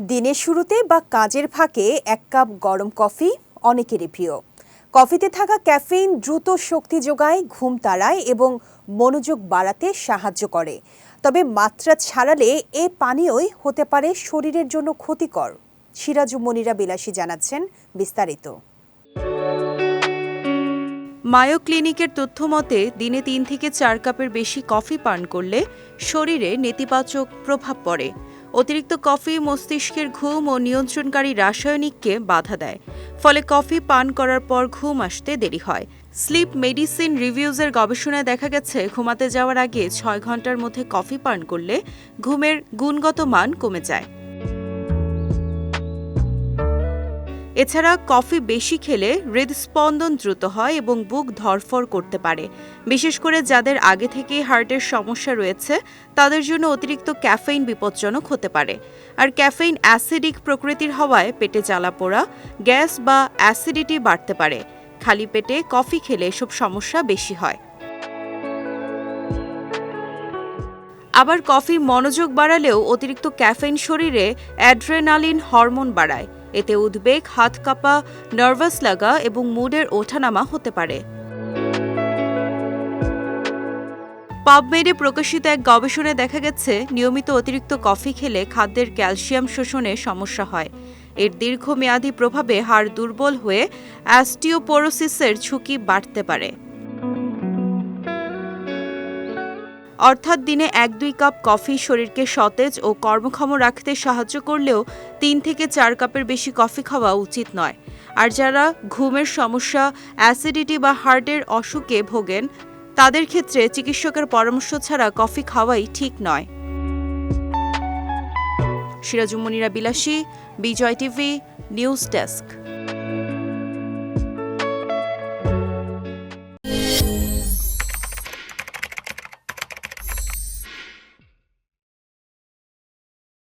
দিনের শুরুতে বা কাজের ফাঁকে এক কাপ গরম কফি অনেকেরই প্রিয়। কফিতে থাকা ক্যাফেইন দ্রুত শক্তি যোগায়, ঘুম তাড়ায় এবং মনোযোগ বাড়াতে সাহায্য করে। তবে মাত্রা ছাড়ালে এ পানীয়ই হতে পারে শরীরের জন্য ক্ষতিকর। সিরাজু মনিরা বিলাসী জানাচ্ছেন বিস্তারিত। মায়ো ক্লিনিকের তথ্য মতে, দিনে তিন থেকে চার কাপের বেশি কফি পান করলে শরীরে নেতিবাচক প্রভাব পড়ে। অতিরিক্ত কফি, মস্তিষ্কের ঘুম ও নিয়ন্ত্রণকারী রাসায়নিককে বাধা দেয়। ফলে কফি পান করার পর ঘুম আসতে দেরি হয়। স্লিপ মেডিসিন রিভিউজের গবেষণায় দেখা গেছে, ঘুমাতে যাওয়ার আগে ছয় ঘণ্টার মধ্যে কফি পান করলে ঘুমের গুণগত মান কমে যায়। এছাড়া কফি বেশি খেলে হৃদস্পন্দন দ্রুত হয় এবং বুক ধরফর করতে পারে। বিশেষ করে যাদের আগে থেকেই হার্টের সমস্যা রয়েছে, তাদের জন্য অতিরিক্ত ক্যাফেইন বিপজ্জনক হতে পারে। আর ক্যাফেইন অ্যাসিডিক প্রকৃতির হওয়ায় পেটে জ্বালা পোড়া, গ্যাস বা অ্যাসিডিটি বাড়তে পারে। খালি পেটে কফি খেলে এসব সমস্যা বেশি হয়। আবার কফি মনোযোগ বাড়ালেও অতিরিক্ত ক্যাফেইন শরীরে অ্যাড্রেনালিন হরমোন বাড়ায়। এতে উদ্বেগ, হাত কাঁপা নার্ভাস লাগা এবং মুডের ওঠানামা হতে পারে। পাবমেডে প্রকাশিত এক গবেষণায় দেখা গেছে, নিয়মিত অতিরিক্ত কফি খেলে খাদ্যের ক্যালসিয়াম শোষণে সমস্যা হয়। এর দীর্ঘমেয়াদী প্রভাবে হাড় দুর্বল হয়ে অ্যাস্টিওপোরোসিসের ঝুঁকি বাড়তে পারে। অর্থাৎ দিনে এক দুই কাপ কফি শরীরকে সতেজ ও কর্মক্ষম রাখতে সাহায্য করলেও তিন থেকে চার কাপের বেশি কফি খাওয়া উচিত নয়। আর যারা ঘুমের সমস্যা, অ্যাসিডিটি বা হার্টের অসুখে ভোগেন, তাদের ক্ষেত্রে চিকিৎসকের পরামর্শ ছাড়া কফি খাওয়াই ঠিক নয়। সিরাজুমনিরা বিলাসী, বিজয় টিভি, নিউজ ডেস্ক।